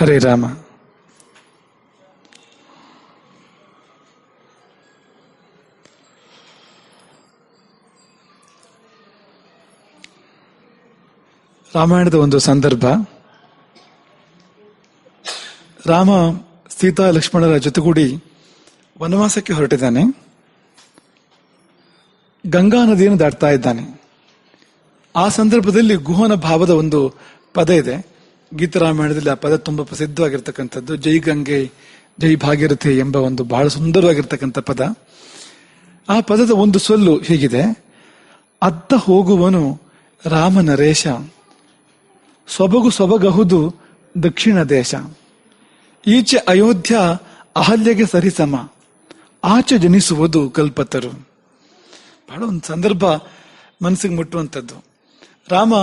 ಹರೇ ರಾಮ. ರಾಮಾಯಣದ ಒಂದು ಸಂದರ್ಭ. ರಾಮ ಸೀತಾ ಲಕ್ಷ್ಮಣರ ಜೊತೆಗೂಡಿ ವನವಾಸಕ್ಕೆ ಹೊರಟಿದ್ದಾನೆ. ಗಂಗಾ ನದಿಯನ್ನು ದಾಟ್ತಾ ಇದ್ದಾನೆ. ಆ ಸಂದರ್ಭದಲ್ಲಿ ಗುಹನ ಭಾವದ ಒಂದು ಪದ ಇದೆ. ಗೀತರಾಮಾಯಣದಲ್ಲಿ ಆ ಪದ ತುಂಬಾ ಪ್ರಸಿದ್ಧವಾಗಿರ್ತಕ್ಕಂಥದ್ದು, ಜೈ ಗಂಗೆ, ಜೈ ಭಾಗೀರಥಿ ಎಂಬ ಒಂದು ಬಹಳ ಸುಂದರವಾಗಿರ್ತಕ್ಕಂಥ ಪದ. ಆ ಪದದ ಒಂದು ಸೊಲ್ಲು ಹೀಗಿದೆ. ಅತ್ತ ಹೋಗುವನು ರಾಮ ನರೇಶ ಸೊಬಗು ಸೊಬಗಹುದು ದಕ್ಷಿಣ ದೇಶ. ಈಚೆ ಅಯೋಧ್ಯ ಅಹಲ್ಯಗೆ ಸರಿಸಮ. ಆಚೆ ಜನಿಸುವುದು ಕಲ್ಪತರು. ಬಹಳ ಒಂದು ಸಂದರ್ಭ ಮನಸ್ಸಿಗೆ ಮುಟ್ಟುವಂಥದ್ದು. ರಾಮ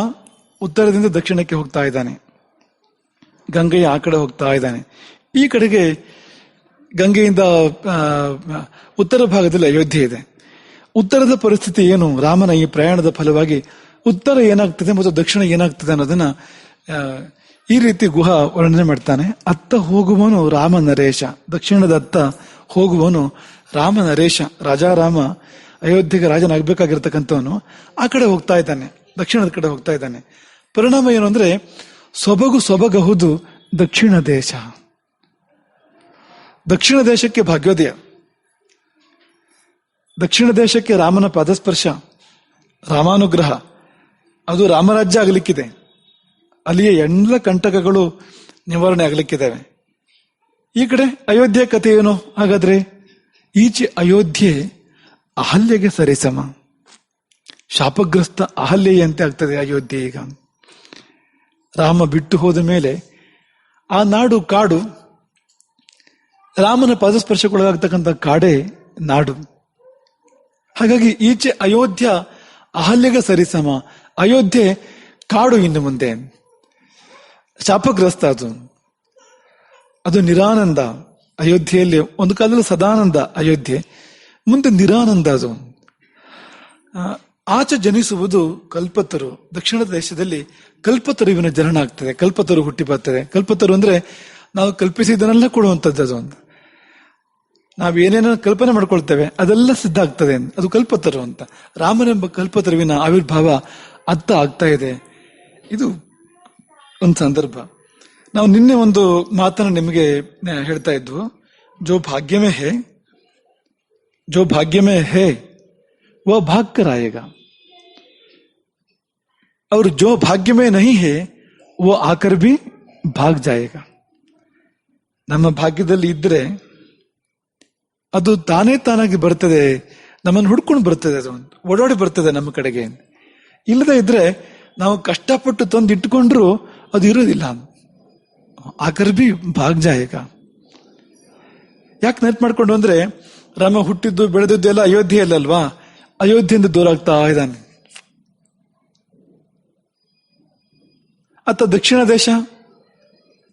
ಉತ್ತರದಿಂದ ದಕ್ಷಿಣಕ್ಕೆ ಹೋಗ್ತಾ ಇದ್ದಾನೆ. ಗಂಗೆಯ ಆ ಕಡೆ ಹೋಗ್ತಾ ಇದ್ದಾನೆ. ಈ ಕಡೆಗೆ ಗಂಗೆಯಿಂದ ಉತ್ತರ ಭಾಗದಲ್ಲಿ ಅಯೋಧ್ಯೆ ಇದೆ. ಉತ್ತರದ ಪರಿಸ್ಥಿತಿ ಏನು? ರಾಮನ ಈ ಪ್ರಯಾಣದ ಫಲವಾಗಿ ಉತ್ತರ ಏನಾಗ್ತದೆ ಮತ್ತು ದಕ್ಷಿಣ ಏನಾಗ್ತದೆ ಅನ್ನೋದನ್ನ ಈ ರೀತಿ ಗುಹ ವರ್ಣನೆ ಮಾಡ್ತಾನೆ. ಅತ್ತ ಹೋಗುವನು ರಾಮ ನರೇಶ. ದಕ್ಷಿಣದ ಅತ್ತ ಹೋಗುವನು ರಾಮ ನರೇಶ. ರಾಜಾರಾಮ ಅಯೋಧ್ಯೆಗೆ ರಾಜನಾಗಬೇಕಾಗಿರ್ತಕ್ಕಂಥವನು ಆ ಕಡೆ ಹೋಗ್ತಾ ಇದ್ದಾನೆ. ದಕ್ಷಿಣದ ಕಡೆ ಹೋಗ್ತಾ ಇದ್ದಾನೆ. ಪರಿಣಾಮ ಏನು ಅಂದ್ರೆ ಸೊಬಗು ಸೊಬಗಹುದು ದಕ್ಷಿಣ ದೇಶ. ದಕ್ಷಿಣ ದೇಶಕ್ಕೆ ಭಾಗ್ಯೋದಯ. ದಕ್ಷಿಣ ದೇಶಕ್ಕೆ ರಾಮನ ಪದಸ್ಪರ್ಶ, ರಾಮಾನುಗ್ರಹ. ಅದು ರಾಮರಾಜ್ಯ ಆಗಲಿಕ್ಕಿದೆ. ಅಲ್ಲಿಯ ಎಲ್ಲ ಕಂಟಕಗಳು ನಿವಾರಣೆ ಆಗಲಿಕ್ಕಿದ್ದಾವೆ ಈ ಕಡೆ ಅಯೋಧ್ಯೆ ಕಥೆ ಏನು? ಹಾಗಾದ್ರೆ ಈಚೆ ಅಯೋಧ್ಯೆ ಅಹಲ್ಯೆಗೆ ಸರಿಸಮ. ಶಾಪಗ್ರಸ್ತ ಅಹಲ್ಯೆಯಂತೆ ಆಗ್ತದೆ ಅಯೋಧ್ಯೆ ಈಗ. ರಾಮ ಬಿಟ್ಟು ಹೋದ ಮೇಲೆ ಆ ನಾಡು ಕಾಡು ರಾಮನ ಪದಸ್ಪರ್ಶಕ್ಕೊಳಗಾಗ್ತಕ್ಕಂಥ ಕಾಡೇ ನಾಡು. ಹಾಗಾಗಿ ಈಚೆ ಅಯೋಧ್ಯ ಅಹಲ್ಯಗ ಸರಿಸಮ. ಅಯೋಧ್ಯೆ ಕಾಡು ಇನ್ನು ಮುಂದೆ. ಶಾಪಗ್ರಸ್ತ ಅದು. ಅದು ನಿರಾನಂದ. ಅಯೋಧ್ಯೆಯಲ್ಲಿ ಒಂದು ಕಾಲದಲ್ಲಿ ಸದಾನಂದ ಅಯೋಧ್ಯೆ, ಮುಂದೆ ನಿರಾನಂದ ಅದು. ಆಚೆ ಜನಿಸುವುದು ಕಲ್ಪತರು. ದಕ್ಷಿಣ ದೇಶದಲ್ಲಿ ಕಲ್ಪತರುವಿನ ಜನನ ಆಗ್ತದೆ. ಕಲ್ಪತರು ಹುಟ್ಟಿ ಬರ್ತದೆ. ಕಲ್ಪತರು ಅಂದ್ರೆ ನಾವು ಕಲ್ಪಿಸಿದನೆಲ್ಲ ಕೊಡುವಂಥದ್ದು ಅದು ಅಂತ ನಾವು ಏನೇನೋ ಕಲ್ಪನೆ ಮಾಡ್ಕೊಳ್ತೇವೆ, ಅದೆಲ್ಲ ಸಿದ್ಧ ಆಗ್ತದೆ. ಅದು ಕಲ್ಪತರು ಅಂತ. ರಾಮನೆಂಬ ಕಲ್ಪತರುವಿನ ಆವಿರ್ಭಾವ ಅರ್ಥ ಆಗ್ತಾ ಇದೆ. ಇದು ಒಂದು ಸಂದರ್ಭ. ನಾವು ನಿನ್ನೆ ಒಂದು ಮಾತನ್ನು ನಿಮಗೆ ಹೇಳ್ತಾ ಇದ್ವು. ಜೋ ಭಾಗ್ಯಮೇ ಹೇ, ಜೋ ಭಾಗ್ಯಮೇ ಹೇ. वो भाग कर आएगा और जो भाग्य में नहीं है वो आकर भी भाग जाएगा ನಮ್ಮ ಭಾಗ್ಯದಲ್ಲಿ ಇದ್ರೆ ಅದು ತಾನೇ ತಾನಾಗಿ ಬರ್ತದೆ ನಮ್ಮನ್ನು ಹುಡ್ಕೊಂಡು ಬರ್ತದೆ ಅದು ಓಡಾಡಿ ಬರ್ತದೆ ನಮ್ಮ ಕಡೆಗೆ ಇಲ್ಲದೆ ಇದ್ರೆ ನಾವು ಕಷ್ಟಪಟ್ಟು ತಂದು ಇಟ್ಕೊಂಡ್ರು ಅದು ಇರೋದಿಲ್ಲ ಆಕರ್ ಬಿ ಭಾಗ್ ಜಾಯಕ ಯಾಕೆ ನೆನಪು ಮಾಡ್ಕೊಂಡು ಅಂದ್ರೆ ರಾಮ ಹುಟ್ಟಿದ್ದು ಬೆಳೆದಿದ್ದು ಎಲ್ಲ ಅಯೋಧ್ಯೆಯಲ್ಲಲ್ವಾ ಅಯೋಧ್ಯೆಯಿಂದ ದೂರ ಆಗ್ತಾ ಇದ್ದಾನೆ. ಅತ್ತ ದಕ್ಷಿಣ ದೇಶ?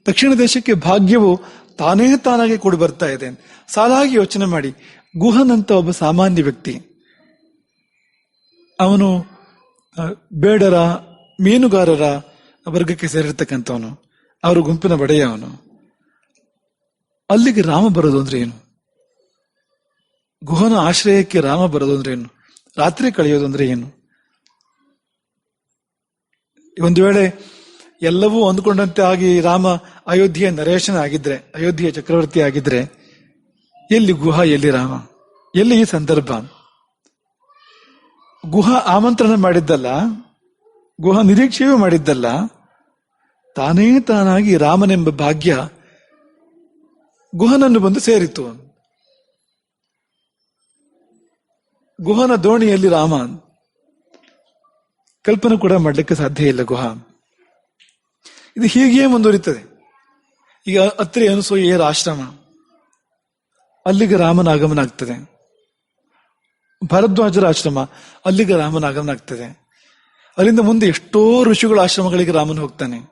ದಕ್ಷಿಣ ದೇಶಕ್ಕೆ ಭಾಗ್ಯವು ತಾನೇ ತಾನಾಗಿ ಕೂಡಿ ಬರ್ತಾ ಇದೆ. ಸಾಲಾಗಿ ಯೋಚನೆ ಮಾಡಿ. ಗುಹನಂತ ಒಬ್ಬ ಸಾಮಾನ್ಯ ವ್ಯಕ್ತಿ. ಅವನು ಬೇಡರ, ಮೀನುಗಾರರ ವರ್ಗಕ್ಕೆ ಸೇರಿರ್ತಕ್ಕಂಥವನು. ಅವರ ಗುಂಪಿನ ಬಡೆಯ ಅವನು. ಅಲ್ಲಿಗೆ ರಾಮ ಬರೋದು ಅಂದ್ರೆ ಏನು? ಗುಹನ ಆಶ್ರಯಕ್ಕೆ ರಾಮ ಬರೋದು ಅಂದ್ರೆ ಏನು? ರಾತ್ರಿ ಕಳೆಯೋದು ಅಂದ್ರೆ ಏನು? ಒಂದು ವೇಳೆ ಎಲ್ಲವೂ ಅಂದುಕೊಂಡಂತೆ ಆಗಿ ರಾಮ ಅಯೋಧ್ಯೆಯ ನರೇಶನ ಆಗಿದ್ರೆ, ಅಯೋಧ್ಯೆಯ ಚಕ್ರವರ್ತಿ ಆಗಿದ್ರೆ, ಎಲ್ಲಿ ಗುಹ, ಎಲ್ಲಿ ರಾಮ? ಎಲ್ಲಿ ಈ ಸಂದರ್ಭ? ಗುಹ ಆಮಂತ್ರಣ ಮಾಡಿದ್ದಲ್ಲ, ಗುಹ ನಿರೀಕ್ಷೆಯೂ ಮಾಡಿದ್ದಲ್ಲ, ತಾನೇ ತಾನಾಗಿ ರಾಮನೆಂಬ ಭಾಗ್ಯ ಗುಹನನ್ನು ಬಂದು ಸೇರಿತು. ಗುಹನ ದೋಣಿಯಲ್ಲಿ ರಾಮ ಕಲ್ಪನೆ ಕೂಡ ಮಾಡಲಿಕ್ಕೆ ಸಾಧ್ಯ ಇಲ್ಲ ಗುಹ. ಇದು ಹೀಗೆಯೇ ಮುಂದುವರಿತದೆ. ಈಗ ಅತ್ರಿ ಅನಸೂಯೆಯರ ಆಶ್ರಮ. ಅಲ್ಲಿಗೆ ರಾಮನ ಆಗಮನ ಆಗ್ತದೆ. ಭರದ್ವಾಜರ ಆಶ್ರಮ, ಅಲ್ಲಿಗೆ ರಾಮನ ಆಗಮನ ಆಗ್ತದೆ. ಅಲ್ಲಿಂದ ಮುಂದೆ ಎಷ್ಟೋ ಋಷಿಗಳ ಆಶ್ರಮಗಳಿಗೆ ರಾಮನ ಹೋಗ್ತಾನೆ.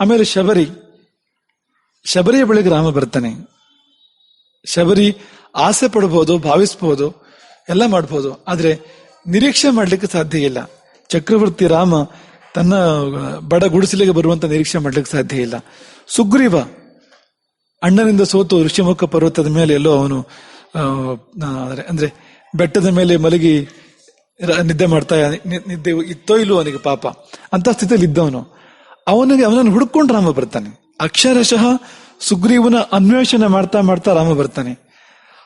ಆಮೇಲೆ ಶಬರಿ. ಶಬರಿಯ ಬಳಿಗೆ ರಾಮ ಬರ್ತಾನೆ. ಶಬರಿ ಆಸೆ ಪಡಬಹುದು, ಭಾವಿಸಬಹುದು ಎಲ್ಲ ಮಾಡ್ಬೋದು. ಆದ್ರೆ ನಿರೀಕ್ಷೆ ಮಾಡ್ಲಿಕ್ಕೆ ಸಾಧ್ಯ ಇಲ್ಲ. ಚಕ್ರವರ್ತಿ ರಾಮ ತನ್ನ ಬಡ ಗುಡಿಸಲಿಗೆ ಬರುವಂತ ನಿರೀಕ್ಷೆ ಮಾಡ್ಲಿಕ್ಕೆ ಸಾಧ್ಯ ಇಲ್ಲ. ಸುಗ್ರೀವ ಅಣ್ಣನಿಂದ ಸೋತು ಋಷಿಮುಖ ಪರ್ವತದ ಮೇಲೆ ಎಲ್ಲೋ ಅವನು ಅಂದ್ರೆ- ಬೆಟ್ಟದ ಮೇಲೆ ಮಲಗಿ ನಿದ್ದೆ ಮಾಡ್ತಾ ನಿದ್ದೆ ಇತ್ತೋ ಇಲ್ಲೋ ಅವನಿಗೆ ಪಾಪ. ಅಂತ ಸ್ಥಿತಿಯಲ್ಲಿ ಇದ್ದವನು. ಅವನಿಗೆ, ಅವನನ್ನು ಹುಡುಕೊಂಡು ರಾಮ ಬರ್ತಾನೆ. ಅಕ್ಷರಶಃ ಸುಗ್ರೀವನ ಅನ್ವೇಷಣೆ ಮಾಡ್ತಾ ಮಾಡ್ತಾ ರಾಮ ಬರ್ತಾನೆ.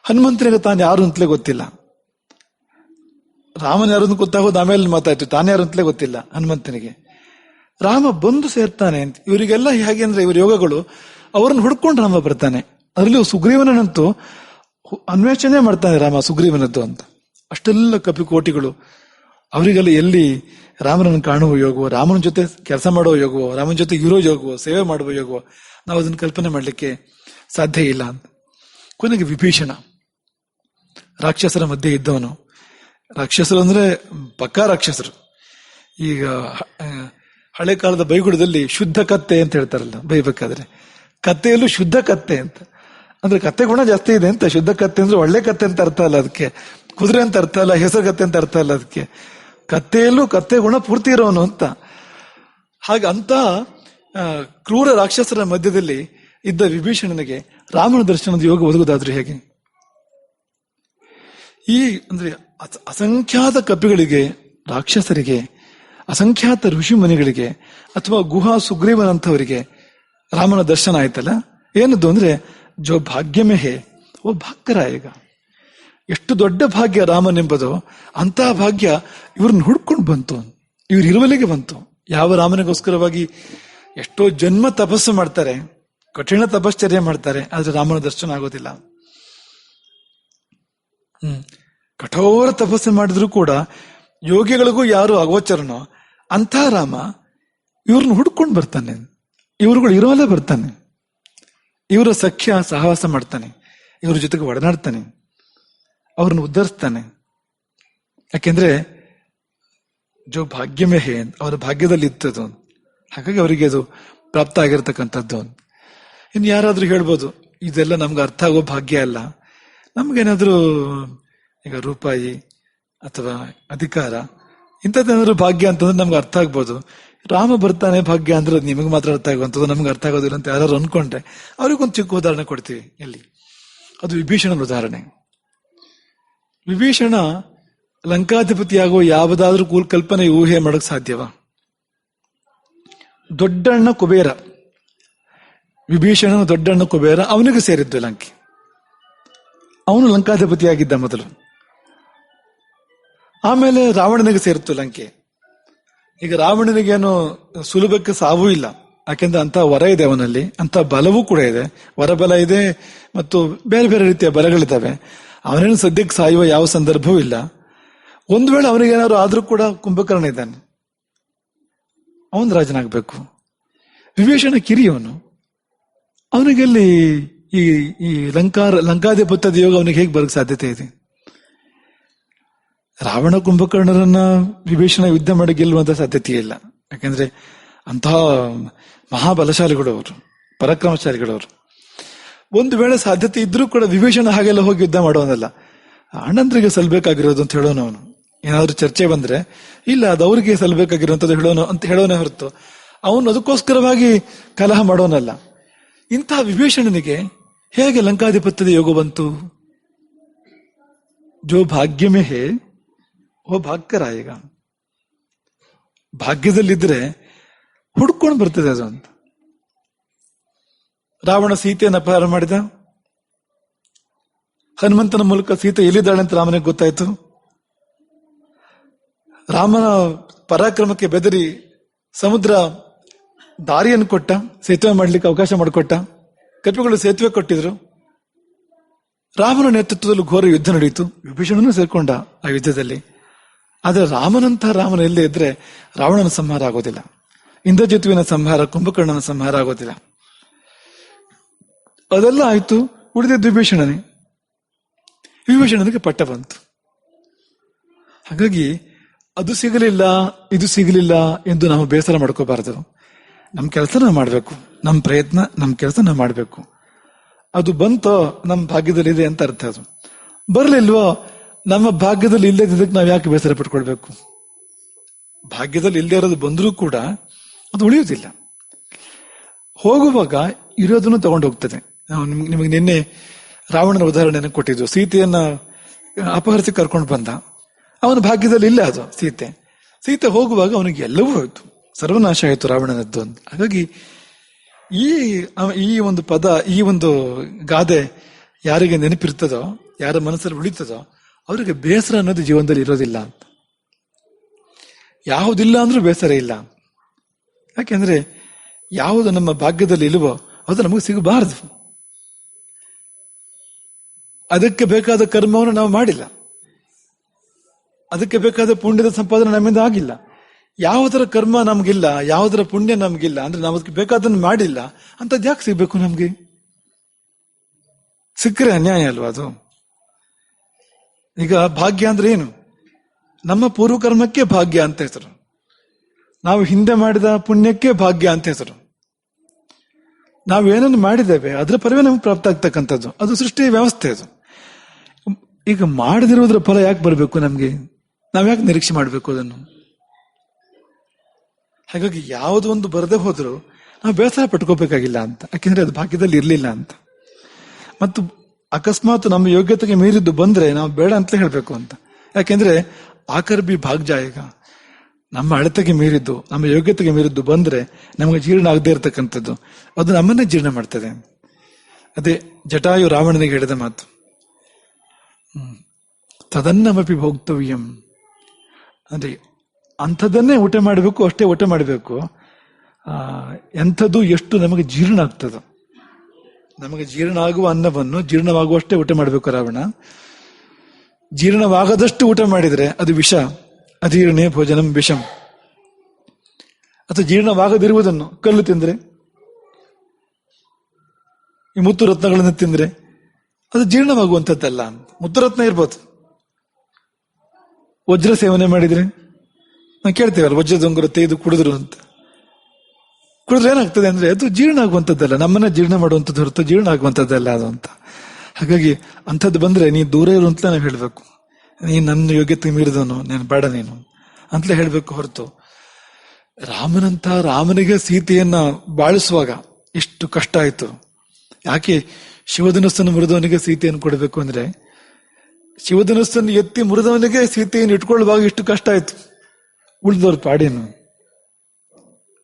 ಹನುಮಂತನಿಗೆ ತಾನು ಯಾರು ಅಂತಲೇ ಗೊತ್ತಿಲ್ಲ. ರಾಮನ ಯಾರು ಅಂತ ಗೊತ್ತಾಗೋದು ಆಮೇಲೆ ಮಾತಾಯ್ತು. ತಾನೇ ಯಾರು ಅಂತಲೇ ಗೊತ್ತಿಲ್ಲ ಹನುಮಂತನಿಗೆ. ರಾಮ ಬಂದು ಸೇರ್ತಾನೆ ಅಂತ ಇವರಿಗೆಲ್ಲ ಹೇಗೆ ಅಂದ್ರೆ ಇವರ ಯೋಗಗಳು, ಅವರನ್ನು ಹುಡ್ಕೊಂಡು ರಾಮ ಬರ್ತಾನೆ. ಅದರಲ್ಲಿ ಸುಗ್ರೀವನಂತೂ ಅನ್ವೇಷಣೆ ಮಾಡ್ತಾನೆ ರಾಮ ಸುಗ್ರೀವನದ್ದು ಅಂತ. ಅಷ್ಟೆಲ್ಲ ಕಪಿಕೋಟಿಗಳು ಅವರಿಗೆಲ್ಲ ಎಲ್ಲಿ ರಾಮನನ್ನು ಕಾಣುವ ಯೋಗವೋ, ರಾಮನ ಜೊತೆ ಕೆಲಸ ಮಾಡುವ ಯೋಗವೋ, ರಾಮನ ಜೊತೆ ಇರೋ ಯೋಗವೋ, ಸೇವೆ ಮಾಡುವ ಯೋಗವೋ, ನಾವು ಅದನ್ನು ಕಲ್ಪನೆ ಮಾಡಲಿಕ್ಕೆ ಸಾಧ್ಯ ಇಲ್ಲ ಅಂತ. ಕೊನೆಗೆ ವಿಭೀಷಣ. ರಾಕ್ಷಸರ ಮಧ್ಯೆ ಇದ್ದವನು. ರಾಕ್ಷಸರು ಅಂದ್ರೆ ಪಕ್ಕಾ ರಾಕ್ಷಸರು. ಈಗ ಹಳೆ ಕಾಲದ ಬೈಗುಡದಲ್ಲಿ ಶುದ್ಧ ಕತ್ತೆ ಅಂತ ಹೇಳ್ತಾರಲ್ಲ, ಬೈಬೇಕಾದ್ರೆ. ಕತ್ತೆಯಲ್ಲೂ ಶುದ್ಧ ಕತ್ತೆ ಅಂತ. ಅಂದ್ರೆ ಕತ್ತೆ ಗುಣ ಜಾಸ್ತಿ ಇದೆ ಅಂತ. ಶುದ್ಧ ಕತ್ತೆ ಅಂದ್ರೆ ಒಳ್ಳೆ ಕತ್ತೆ ಅಂತ ಅರ್ಥ ಅಲ್ಲ ಅದಕ್ಕೆ. ಕುದುರೆ ಅಂತ ಅರ್ಥ ಅಲ್ಲ, ಹೆಸರು ಕತ್ತೆ ಅಂತ ಅರ್ಥ ಅಲ್ಲ ಅದಕ್ಕೆ. ಕತ್ತೆಯಲ್ಲೂ ಕತ್ತೆ ಗುಣ ಪೂರ್ತಿ ಇರೋನು ಅಂತ. ಹಾಗೆ ಅಂತ ಕ್ರೂರ ರಾಕ್ಷಸರ ಮಧ್ಯದಲ್ಲಿ ಇದ್ದ ವಿಭೀಷಣನಿಗೆ ರಾಮನ ದರ್ಶನದ ಯೋಗ ಒದಗುದಾದ್ರೂ ಹೇಗೆ? ಈ, ಅಂದ್ರೆ ಅಸಂಖ್ಯಾತ ಕಪಿಗಳಿಗೆ, ರಾಕ್ಷಸರಿಗೆ, ಅಸಂಖ್ಯಾತ ಋಷಿ ಮುನಿಗಳಿಗೆ ಅಥವಾ ಗುಹಾ ಸುಗ್ರೀವನಂಥವರಿಗೆ ರಾಮನ ದರ್ಶನ ಆಯ್ತಲ್ಲ? ಏನದು ಅಂದ್ರೆ, ಜೋ ಭಾಗ್യമೇ ಹೇ, ಓ ಭಾಗ್ಯರಾಯಗ. ಎಷ್ಟು ದೊಡ್ಡ ಭಾಗ್ಯ ರಾಮನೆಂಬುದು ಅಂತಹ ಭಾಗ್ಯ ಇವ್ರನ್ನ ಹುಡ್ಕೊಂಡು ಬಂತು. ಇವ್ರ ಇರುವಲಿಗೆ ಬಂತು. ಯಾವ ರಾಮನಿಗೋಸ್ಕರವಾಗಿ ಎಷ್ಟೋ ಜನ್ಮ ತಪಸ್ಸು ಮಾಡ್ತಾರೆ, ಕಠಿಣ ತಪಶ್ಚರ್ಯ ಮಾಡ್ತಾರೆ, ಆದ್ರೆ ರಾಮನ ದರ್ಶನ ಆಗೋದಿಲ್ಲ. ಹ್ಮ್. ಕಠೋರ ತಪಸ್ಸು ಮಾಡಿದ್ರು ಕೂಡ ಯೋಗಿಗಳಿಗೂ ಯಾರು ಅಗೋಚರನೋ ಅಂಥ ರಾಮ ಇವ್ರನ್ನ ಹುಡ್ಕೊಂಡು ಬರ್ತಾನೆ. ಇವ್ರುಗಳು ಇರೋಲ್ಲೇ ಬರ್ತಾನೆ. ಇವರ ಸಖ್ಯ ಸಹವಾಸ ಮಾಡ್ತಾನೆ. ಇವ್ರ ಜೊತೆಗೆ ಒಡನಾಡ್ತಾನೆ. ಅವ್ರನ್ನ ಉದ್ಧರಿಸ್ತಾನೆ. ಯಾಕೆಂದ್ರೆ ಜೋ ಭಾಗ್ಯಮೇ ಹೇ ಅವರ ಭಾಗ್ಯದಲ್ಲಿ ಇತ್ತದು ಹಾಗಾಗಿ ಅವರಿಗೆ ಅದು ಪ್ರಾಪ್ತ ಆಗಿರ್ತಕ್ಕಂಥದ್ದು. ಇನ್ನು ಯಾರಾದ್ರೂ ಹೇಳ್ಬೋದು, ಇದೆಲ್ಲ ನಮ್ಗೆ ಅರ್ಥ ಆಗೋ ಭಾಗ್ಯ ಅಲ್ಲ. ನಮ್ಗೇನಾದ್ರೂ ಈಗ ರೂಪಾಯಿ ಅಥವಾ ಅಧಿಕಾರ ಇಂಥದ್ದೇನಾದ್ರು ಭಾಗ್ಯ ಅಂತಂದ್ರೆ ನಮ್ಗೆ ಅರ್ಥ ಆಗ್ಬೋದು. ರಾಮ ಬರ್ತಾನೆ ಭಾಗ್ಯ ಅಂದ್ರೆ ಅದು ನಿಮಗೆ ಮಾತ್ರ ಅರ್ಥ ಆಗುವಂಥದ್ದು, ನಮ್ಗೆ ಅರ್ಥ ಆಗೋದಿಲ್ಲ ಅಂತ ಯಾರು ಅನ್ಕೊಂಡ್ರೆ ಅವ್ರಿಗೊಂದು ಚಿಕ್ಕ ಉದಾಹರಣೆ ಕೊಡ್ತೀವಿ ಇಲ್ಲಿ. ಅದು ವಿಭೀಷಣನ ಉದಾಹರಣೆ. ವಿಭೀಷಣ ಲಂಕಾಧಿಪತಿಯಾಗುವ ಯಾವುದಾದ್ರೂ ಕೂಲ್ ಕಲ್ಪನೆ ಊಹೆ ಮಾಡಕ್ ಸಾಧ್ಯವಾ? ದೊಡ್ಡಣ್ಣ ಕುಬೇರ. ವಿಭೀಷಣನ ದೊಡ್ಡಣ್ಣ ಕುಬೇರ ಅವನಿಗೂ ಸೇರಿದ್ದು ಲಂಕೆ. ಅವನು ಲಂಕಾಧಿಪತಿಯಾಗಿದ್ದ ಮೊದಲು. ಆಮೇಲೆ ರಾವಣನಿಗೆ ಸೇರಿತು ಲಂಕೆ. ಈಗ ರಾವಣನಿಗೇನು ಸುಲಭಕ್ಕೆ ಸಾವೂ ಇಲ್ಲ. ಯಾಕೆಂದ್ರೆ ಅಂತ ವರ ಇದೆ ಅವನಲ್ಲಿ ಅಂತ ಬಲವೂ ಕೂಡ ಇದೆ. ವರಬಲ ಇದೆ ಮತ್ತು ಬೇರೆ ಬೇರೆ ರೀತಿಯ ಬಲಗಳಿದ್ದಾವೆ. ಅವನೇನು ಸದ್ಯಕ್ಕೆ ಸಾಯುವ ಯಾವ ಸಂದರ್ಭವೂ ಇಲ್ಲ. ಒಂದು ವೇಳೆ ಅವನಿಗೇನಾದ್ರು ಆದರೂ ಕೂಡ ಕುಂಭಕರ್ಣ ಇದ್ದಾನೆ. ಅವನ್ ರಾಜನಾಗಬೇಕು. ವಿಭೀಷಣ ಕಿರಿಯವನು. ಅವನಿಗೆಲ್ಲಿ ಈ ಈ ಲಂಕಾರ ಲಂಕಾಧಿಪತ್ಯದ ಯೋಗ ಅವನಿಗೆ ಹೇಗೆ ಬರಕ್ ಸಾಧ್ಯತೆ ಇದೆ? ರಾವಣ ಕುಂಭಕರ್ಣರನ್ನ ವಿಭೀಷಣ ಯುದ್ಧ ಮಾಡಿ ಗೆಲ್ಲುವಂತ ಸಾಧ್ಯತೆ ಇಲ್ಲ. ಯಾಕಂದ್ರೆ ಅಂತಹ ಮಹಾಬಲಶಾಲಿಗಳು ಅವರು ಪರಾಕ್ರಮಶಾಲಿಗಳವರು, ಒಂದು ವೇಳೆ ಸಾಧ್ಯತೆ ಇದ್ರೂ ಕೂಡ ವಿಭೀಷಣ ಹಾಗೆಲ್ಲ ಹೋಗಿ ಯುದ್ಧ ಮಾಡೋನಲ್ಲ ಅಣ್ಣಂದ್ರಿಗೆ ಸಲ್ಬೇಕಾಗಿರೋದು ಅಂತ ಹೇಳೋನು ಅವನು. ಏನಾದ್ರೂ ಚರ್ಚೆ ಬಂದ್ರೆ, ಇಲ್ಲ, ಅದು ಅವ್ರಿಗೆ ಸಲ್ಬೇಕಾಗಿರೋಂಥದ್ದು ಹೇಳೋನು ಅಂತ ಹೇಳೋನೇ ಹೊರತು, ಅವನು ಅದಕ್ಕೋಸ್ಕರವಾಗಿ ಕಲಹ ಮಾಡೋನಲ್ಲ. ಇಂತಹ ವಿಭೀಷಣನಿಗೆ ಹೇಗೆ ಲಂಕಾಧಿಪತ್ಯದ ಯೋಗ ಬಂತು? ಜೋ ಭಾಗ್ಯಮೇ ಹೇ ಓ ಭಾಗ್ಯರಾಯಗ ಭಾಗ್ಯದಲ್ಲಿದ್ರೆ ಹುಡ್ಕೊಂಡು ಬರ್ತದೆ ಅದು ಅಂತ. ರಾವಣ ಸೀತೆಯನ್ನು ಅಪಹಾರ ಮಾಡಿದ. ಹನುಮಂತನ ಮೂಲಕ ಸೀತೆ ಎಲ್ಲಿದ್ದಾಳೆ ಅಂತ ರಾಮನಿಗೆ ಗೊತ್ತಾಯ್ತು. ರಾಮನ ಪರಾಕ್ರಮಕ್ಕೆ ಬೆದರಿ ಸಮುದ್ರ ದಾರಿಯನ್ನು ಕೊಟ್ಟ, ಸೇತುವೆ ಮಾಡಲಿಕ್ಕೆ ಅವಕಾಶ ಮಾಡಿಕೊಟ್ಟ, ಕಪಿಗಳು ಸೇತುವೆ ಕೊಟ್ಟಿದ್ರು. ರಾಮನ ನೇತೃತ್ವದಲ್ಲಿ ಘೋರ ಯುದ್ಧ ನಡೆಯಿತು ವಿಭೀಷಣನು ಸೇರ್ಕೊಂಡ ಆ ಯುದ್ಧದಲ್ಲಿ. ಆದ್ರೆ ರಾಮನಂತ ರಾಮನ ಎಲ್ಲೇ ಇದ್ರೆ ರಾವಣನ ಸಂಹಾರ ಆಗೋದಿಲ್ಲ. ಇಂದ್ರಜಿತುವಿನ ಸಂಹಾರ, ಕುಂಭಕರ್ಣನ ಸಂಹಾರ ಆಗೋದಿಲ್ಲ. ಅದೆಲ್ಲ ಆಯ್ತು, ಉಳಿದ ವಿಭೀಷಣನೇ ವಿಭೀಷಣನಿಗೆ ಪಟ್ಟ ಬಂತು. ಹಾಗಾಗಿ, ಅದು ಸಿಗಲಿಲ್ಲ, ಇದು ಸಿಗಲಿಲ್ಲ ಎಂದು ನಾವು ಬೇಸರ ಮಾಡ್ಕೋಬಾರದು. ನಮ್ಮ ಕೆಲಸ ಮಾಡಬೇಕು. ನಮ್ಮ ಪ್ರಯತ್ನ ನಮ್ಮ ಕೆಲಸ ಮಾಡಬೇಕು. ಅದು ಬಂತೋ ನಮ್ಮ ಭಾಗ್ಯದಲ್ಲಿದೆ ಅಂತ ಅರ್ಥ ಅದು. ಬರ್ಲಿಲ್ವೋ ನಮ್ಮ ಭಾಗ್ಯದಲ್ಲಿ ಇಲ್ಲದಿದ್ದಕ್ಕೆ ನಾವು ಯಾಕೆ ಬೇಸರ ಪಟ್ಕೊಳ್ಬೇಕು? ಭಾಗ್ಯದಲ್ಲಿ ಇಲ್ಲದೆ ಇರೋದು ಬಂದರೂ ಕೂಡ ಅದು ಉಳಿಯುವುದಿಲ್ಲ. ಹೋಗುವಾಗ ಇರೋದನ್ನು ತಗೊಂಡು ಹೋಗ್ತದೆ ನಾವು ನಿಮ್ಗೆ ನಿನ್ನೆ ರಾವಣನ ಉದಾಹರಣೆಯನ್ನು ಕೊಟ್ಟಿದ್ದು. ಸೀತೆಯನ್ನ ಅಪಹರಿಸಿ ಕರ್ಕೊಂಡು ಬಂದ. ಅವನ ಭಾಗ್ಯದಲ್ಲಿ ಇಲ್ಲ ಅದು, ಸೀತೆ. ಸೀತೆ ಹೋಗುವಾಗ ಅವನಿಗೆ ಎಲ್ಲವೂ ಹೋಯಿತು. ಸರ್ವನಾಶ ಆಯಿತು ರಾವಣನದ್ದು ಅಂತ. ಹಾಗಾಗಿ ಈ ಈ ಒಂದು ಪದ, ಈ ಒಂದು ಗಾದೆ ಯಾರಿಗೆ ನೆನಪಿರ್ತದೋ, ಯಾರ ಮನಸ್ಸಲ್ಲಿ ಉಳಿತದೋ ಅವರಿಗೆ ಬೇಸರ ಅನ್ನೋದು ಜೀವನದಲ್ಲಿ ಇರೋದಿಲ್ಲ. ಅಂತ ಯಾವುದಿಲ್ಲ ಅಂದ್ರೂ ಬೇಸರ ಇಲ್ಲ. ಯಾಕೆಂದ್ರೆ ಯಾವುದು ನಮ್ಮ ಭಾಗ್ಯದಲ್ಲಿ ಇಲ್ವೋ ಅದು ನಮಗೆ ಸಿಗಬಾರದು. ಅದಕ್ಕೆ ಬೇಕಾದ ಕರ್ಮವನ್ನು ನಾವು ಮಾಡಿಲ್ಲ. ಅದಕ್ಕೆ ಬೇಕಾದ ಪುಣ್ಯದ ಸಂಪಾದನೆ ನಮ್ಮಿಂದ ಆಗಿಲ್ಲ. ಯಾವುದರ ಕರ್ಮ ನಮಗಿಲ್ಲ, ಯಾವುದರ ಪುಣ್ಯ ನಮಗಿಲ್ಲ, ಅಂದ್ರೆ ನಾವು ಅದಕ್ಕೆ ಬೇಕಾದನ್ನು ಮಾಡಿಲ್ಲ ಅಂತದ್ಯಾಕೆ ಸಿಗಬೇಕು ನಮಗೆ? ಸಿಕ್ಕರೆ ಅನ್ಯಾಯ ಅಲ್ವಾ ಅದು? ಈಗ ಭಾಗ್ಯ ಅಂದ್ರೆ ಏನು? ನಮ್ಮ ಪೂರ್ವಕರ್ಮಕ್ಕೆ ಭಾಗ್ಯ ಅಂತ ಹೆಸರು. ನಾವು ಹಿಂದೆ ಮಾಡಿದ ಪುಣ್ಯಕ್ಕೆ ಭಾಗ್ಯ ಅಂತ ಹೆಸರು. ನಾವು ಏನನ್ನು ಮಾಡಿದ್ದೇವೆ, ಅದರ ಪರವೇ ನಮ್ಗೆ ಪ್ರಾಪ್ತ ಆಗ್ತಕ್ಕಂಥದ್ದು. ಅದು ಸೃಷ್ಟಿಯ ವ್ಯವಸ್ಥೆ ಅದು. ಈಗ ಮಾಡದಿರೋದ್ರ ಫಲ ಯಾಕೆ ಬರಬೇಕು ನಮಗೆ? ನಾವು ಯಾಕೆ ನಿರೀಕ್ಷೆ ಮಾಡಬೇಕು ಅದನ್ನು? ಹಾಗಾಗಿ ಯಾವುದೋ ಒಂದು ಬರದೇ ಹೋದ್ರು ನಾವು ಬೇಸರ ಪಟ್ಕೋಬೇಕಾಗಿಲ್ಲ ಅಂತ. ಯಾಕೆಂದ್ರೆ ಅದು ಭಾಗ್ಯದಲ್ಲಿ ಇರಲಿಲ್ಲ ಅಂತ. ಮತ್ತು ಅಕಸ್ಮಾತ್ ನಮ್ಮ ಯೋಗ್ಯತೆಗೆ ಮೀರಿದ್ದು ಬಂದ್ರೆ ನಾವು ಬೇಡ ಅಂತಲೇ ಹೇಳ್ಬೇಕು ಅಂತ. ಯಾಕೆಂದ್ರೆ ಆಕರ್ ಬಿ ಈಗ ನಮ್ಮ ಅಳತೆಗೆ ಮೀರಿದ್ದು, ನಮ್ಮ ಯೋಗ್ಯತೆಗೆ ಮೀರಿದ್ದು ಬಂದ್ರೆ ನಮಗೆ ಜೀರ್ಣ ಆಗದೆ ಇರತಕ್ಕಂಥದ್ದು. ಅದು ನಮ್ಮನ್ನೇ ಜೀರ್ಣ ಮಾಡ್ತದೆ. ಅದೇ ಜಟಾಯು ರಾವಣನಿಗೆ ಹೇಳಿದ ಮಾತು. ತದನ್ನಮಪಿ ಭೋಕ್ತವ್ಯಂ. ಅಂದ್ರೆ ಅಂಥದನ್ನೇ ಊಟ ಮಾಡಬೇಕು, ಅಷ್ಟೇ ಊಟ ಮಾಡಬೇಕು. ಎಂಥದ್ದು ಎಷ್ಟು ನಮಗೆ ಜೀರ್ಣ ಆಗ್ತದೋ. ನಮಗೆ ಜೀರ್ಣ ಆಗುವ ಅನ್ನವನ್ನು ಜೀರ್ಣವಾಗುವಷ್ಟೇ ಊಟ ಮಾಡಬೇಕು ರಾವಣ. ಜೀರ್ಣವಾಗದಷ್ಟು ಊಟ ಮಾಡಿದ್ರೆ ಅದು ವಿಷ, ಅಜೀರ್ಣೇ ಭೋಜನಂ ವಿಷಂ. ಅಥವಾ ಜೀರ್ಣವಾಗದಿರುವುದನ್ನು ಕಲ್ಲು ತಿಂದ್ರೆ, ಈ ಮುತ್ತು ರತ್ನಗಳನ್ನು ತಿಂದ್ರೆ ಅದು ಜೀರ್ಣವಾಗುವಂಥದ್ದಲ್ಲ ಮುತ್ತುರತ್ನ ಇರ್ಬೋದು. ವಜ್ರ ಸೇವನೆ ಮಾಡಿದ್ರೆ, ನಾವು ಕೇಳ್ತೇವಲ್ಲ, ವಜ್ರದೊಂಗರ ತೆಗೆದು ಕುಡಿದ್ರು ಅಂತ. ಕುಡಿದ್ರೆ ಏನಾಗ್ತದೆ ಅಂದ್ರೆ ಅದು ಜೀರ್ಣ ಆಗುವಂಥದ್ದಲ್ಲ. ನಮ್ಮನ್ನ ಜೀರ್ಣ ಮಾಡುವಂಥದ್ದು ಹೊರತು ಜೀರ್ಣ ಆಗುವಂಥದ್ದಲ್ಲ ಅದು ಅಂತ. ಹಾಗಾಗಿ ಅಂಥದ್ದು ಬಂದ್ರೆ ನೀ ದೂರ ಇರು ಅಂತಲೇ ನಾವು ಹೇಳಬೇಕು. ನೀ ನನ್ನ ಯೋಗ್ಯತೆ ಮೀರಿದವನು, ನೀನು ಬೇಡ ನೀನು ಅಂತಲೇ ಹೇಳಬೇಕು ಹೊರತು. ರಾಮನಂತ ರಾಮನಿಗೆ ಸೀತೆಯನ್ನ ಬಾಳಿಸುವಾಗ ಎಷ್ಟು ಕಷ್ಟ ಆಯಿತು. ಯಾಕೆ ಶಿವಧನಸ್ಸನ್ನು ಮುರಿದವನಿಗೆ ಸೀತೆಯನ್ನು ಕೊಡಬೇಕು ಅಂದ್ರೆ ಶಿವಧನಸ್ಸನ್ನು ಎತ್ತಿ ಮುರಿದವನಿಗೆ ಸೀತೆಯನ್ನು ಇಟ್ಕೊಳ್ಳುವಾಗ ಇಷ್ಟು ಕಷ್ಟ ಆಯಿತು. ಉಳಿದವ್ರ ಪಾಡೇನು.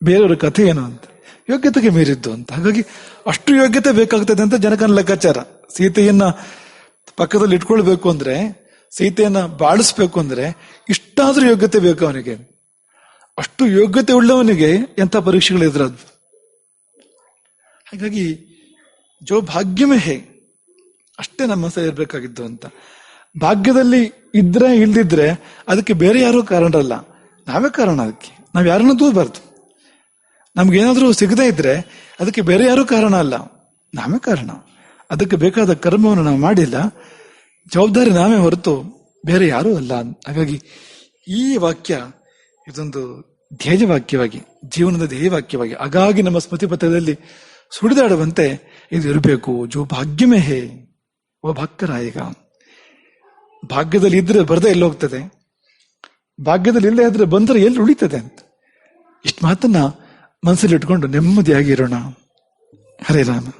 ಬೇರೆಯವರ ಕಥೆ ಏನು ಅಂತ ಯೋಗ್ಯತೆಗೆ ಮೀರಿದ್ದು ಅಂತ. ಹಾಗಾಗಿ ಅಷ್ಟು ಯೋಗ್ಯತೆ ಬೇಕಾಗ್ತದೆ ಅಂತ ಜನಕನ ಲೆಕ್ಕಾಚಾರ. ಸೀತೆಯನ್ನ ಪಕ್ಕದಲ್ಲಿ ಇಟ್ಕೊಳ್ಬೇಕು ಅಂದ್ರೆ, ಸೀತೆಯನ್ನ ಬಾಳಿಸ್ಬೇಕು ಅಂದ್ರೆ ಇಷ್ಟಾದ್ರೂ ಯೋಗ್ಯತೆ ಬೇಕು ಅವನಿಗೆ. ಅಷ್ಟು ಯೋಗ್ಯತೆ ಉಳ್ಳವನಿಗೆ ಎಂಥ ಪರೀಕ್ಷೆಗಳು ಎದುರದ್ದು ಹಾಗಾಗಿ ಜೋ ಭಾಗ್ಯಮೇ ಹೇ, ಅಷ್ಟೇ ನಮ್ಮ ಸಹ ಇರ್ಬೇಕಾಗಿದ್ದು ಅಂತ. ಭಾಗ್ಯದಲ್ಲಿ ಇದ್ರೆ, ಇಲ್ದಿದ್ರೆ ಅದಕ್ಕೆ ಬೇರೆ ಯಾರೂ ಕಾರಣರಲ್ಲ. ನಾವೇ ಕಾರಣ ಅದಕ್ಕೆ. ನಾವು ಯಾರನ್ನೂ ದೂರಬಾರ್ದು. ನಮ್ಗೇನಾದ್ರೂ ಸಿಗದೇ ಇದ್ರೆ ಅದಕ್ಕೆ ಬೇರೆ ಯಾರೂ ಕಾರಣ ಅಲ್ಲ. ನಾವೇ ಕಾರಣ. ಅದಕ್ಕೆ ಬೇಕಾದ ಕರ್ಮವನ್ನು ನಾವು ಮಾಡಿಲ್ಲ. ಜವಾಬ್ದಾರಿ ನಾವೇ ಹೊರತು ಬೇರೆ ಯಾರೂ ಅಲ್ಲ. ಹಾಗಾಗಿ ಈ ವಾಕ್ಯ ಇದೊಂದು ಧ್ಯೇಯ ವಾಕ್ಯವಾಗಿ ಜೀವನದ ಧ್ಯೇಯ ವಾಕ್ಯವಾಗಿ ಹಾಗಾಗಿ ನಮ್ಮ ಸ್ಮೃತಿ ಪತ್ರದಲ್ಲಿ ಸುಡಿದಾಡುವಂತೆ ಇದು ಇರಬೇಕು. ಜೋ ಭಾಗ್ಯಮೇ ಹೇ, ಓ ಭಕ್ತರಾಯಿಗ. ಭಾಗ್ಯದಲ್ಲಿ ಇದ್ರೆ ಬರದೆ ಎಲ್ಲಿ ಹೋಗ್ತದೆ? ಭಾಗ್ಯದಲ್ಲಿ ಇಲ್ಲದೆ ಇದ್ರೆ ಬಂದ್ರೆ ಎಲ್ಲಿ ಉಳಿತದೆ ಅಂತ. ಇಷ್ಟು ಮಾತನ್ನ ಮನಸ್ಸಲ್ಲಿ ಇಟ್ಕೊಂಡು ನೆಮ್ಮದಿಯಾಗಿರೋಣ ಹರೇ ರಾಮ.